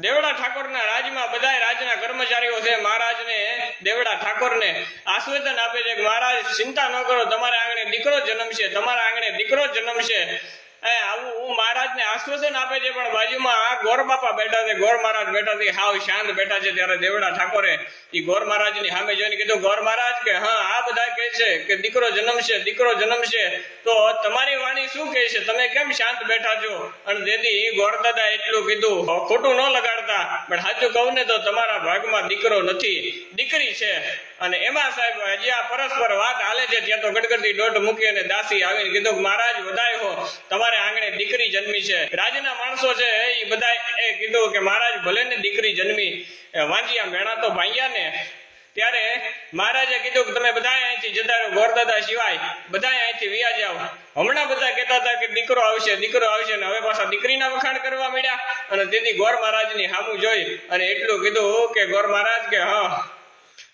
દેવડા ઠાકોરના રાજમાં બધાય રાજના કર્મચારીઓ છે. મહારાજને, દેવડા ઠાકોરને આશ્વેદન આપે છે મહારાજ, ચિંતા ન કરો, તમારા આંગણે દીકરો જન્મશે, તમારા આંગણે દીકરો જન્મશે. એ આવું હું મહારાજને આશ્વાસન આપે છે, પણ બાજુમાં આ ગોર બાપા બેઠા છે, ગોર મહારાજ બેઠા છે, હાવ શાંત બેઠા છે, ત્યારે દેવડા ઠાકોરે એ ગોર મહારાજની સામે જોઈને કીધું, ગોર મહારાજ કે હા, આ બધા કહે છે કે દીકરો જન્મશે દીકરો જન્મશે તો તમારી વાણી શું કહે છે? તમે કેમ શાંત બેઠા છો? અને દેદી ગોર દાદા એટલું કીધું ખોટું ન લગાડતા, પણ સાચું કહું ને તો તમારા ભાગમાં દીકરો નથી, દીકરી છે. અને એમાં સાહેબ, હજી આ પરસ્પર વાત હાલે છે, ત્યાં તો ગડગડતી દોઢ મૂકી અને દાસી આવીને કીધું કે, મહારાજ વધાય હો, તમારે આંગણે દીકરી જન્મી છે. રાજના માણસો છે, એ બધા એ કીધું કે, મહારાજ, ભલે ને દીકરી જન્મી વાંજિયા મેણા તો ભાંગ્યા ને. ત્યારે મહારાજે કીધું કે, તમે બધા અહીંથી જતા રહો, ગોરદાદા સિવાય બધા અહીંથી વિયા જાઓ. હમણાં બધા કહેતા હતા કે, દીકરો આવશે દીકરો આવશે. ને હવે પાછા દીકરીના વખાણ કરવા માંડ્યા અને તેથી ગોર મહારાજની હામું જોઈ અને એટલું કીધું કે, ગોર મહારાજ, કે હા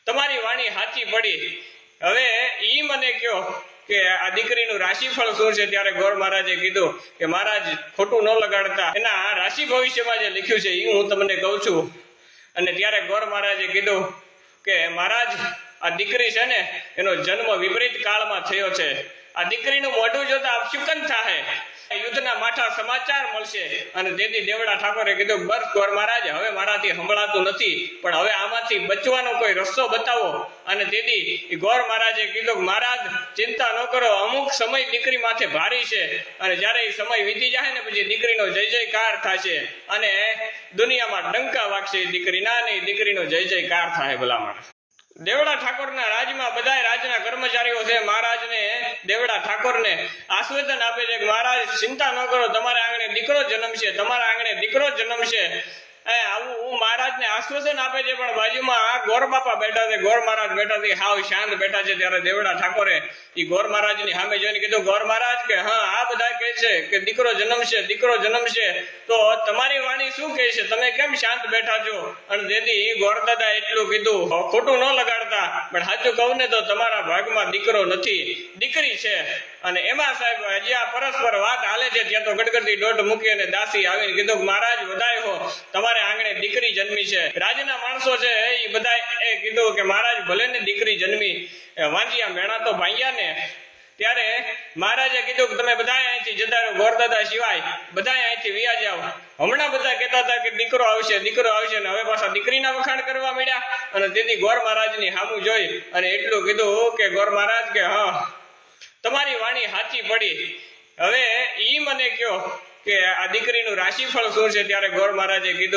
તમારી વાણી સાચી પડી હવે ઈ મને કયો કે આ દીકરીનું રાશિફળ શું છે ત્યારે ગોર મહારાજે કીધું કે મહારાજ, ખોટું ન લગાડતા. એના રાશિ ભવિષ્યમાં જે લખ્યું છે એ હું તમને કહું છું. અને ત્યારે ગોર મહારાજે કીધું કે મહારાજ, આ દીકરી છે ને, એનો જન્મ વિપરીત કાળમાં થયો છે. આ દીકરીનું મોઢું જોતા અપશુકન થાય યુદ્ધના માઠા સમાચાર મળશે. અને દેદી દેવડા ઠાકોરે કીધું, બસ ગોર મહારાજ, હવે મારાથી સંભળાતું નથી. પણ હવે આમાંથી બચવાનો કોઈ રસ્તો બતાવો. અને તેથી ગોર મહારાજે કીધું, મહારાજ, ચિંતા ન કરો, અમુક સમય દીકરી માથે ભારી છે. અને જ્યારે એ સમય વીતી જાય ને પછી દીકરીનો જય જયકાર થશે. અને દુનિયામાં ડંકા વાગશે દીકરીના અને દીકરીનો જય જયકાર થાય ભલામણ દેવડા ઠાકોરના રાજમાં બધાય રાજના કર્મચારીઓ છે. મહારાજને દેવડા ઠાકોરને આશ્વેદન આપે છે મહારાજ, ચિંતા ન કરો, તમારા આંગણે દીકરો જન્મશે, તમારા આંગણે દીકરો જન્મશે. આવું હું મહારાજને આશ્વાસન આપે છે, પણ બાજુમાં આ ગોર બાપા બેઠા છે, ગોર મહારાજ બેઠા છે, હાવ શાંત બેઠા છે, ત્યારે દેવડા ઠાકોરે એ ગોર મહારાજની સામે જોઈને કીધું, ગોર મહારાજ, કે હા, આ બધા કહે છે કે દીકરો જન્મશે દીકરો જન્મશે, તો તમારી વાણી શું કહે છે? તમે કેમ શાંત બેઠા છો? અને તેથી ગોર દાદા એટલું કીધું ખોટું ન લગાડતા, પણ સાચું કહું ને તો તમારા ભાગમાં દીકરો નથી, દીકરી છે. અને એમાં સાહેબ, હજી આ પરસ્પર વાત હાલે છે, ત્યાં તો ગડગડતી દોઢ મૂકી અને દાસી આવીને કીધું, મહારાજ, વધાય હો, તમારે આંગણે દીકરી જન્મી છે. રાજના માણસો છે, એ બધા એ કીધું કે મહારાજ ભલે ને દીકરી જન્મી વાંજિયા મેણા તો ભાંગ્યા ને ત્યારે મહારાજે કીધું કે તમે બધા અહીંથી જતા રહો, ગોરદાદા સિવાય બધા અહીંથી વિયા જાઓ. હમણાં બધા કહેતા હતા કે દીકરો આવશે દીકરો આવશે અને હવે પાછા દીકરીના વખાણ કરવા માંડ્યા. અને તેથી ગોર મહારાજની હામું જોઈ અને એટલું કીધું કે ગોર મહારાજ કે, હા, તમારી વાણી સાચી પડી. હવે ઈ મને કયો કે આ દીકરીનું રાશિફળ શું છે? ત્યારે ગોર મહારાજે કીધું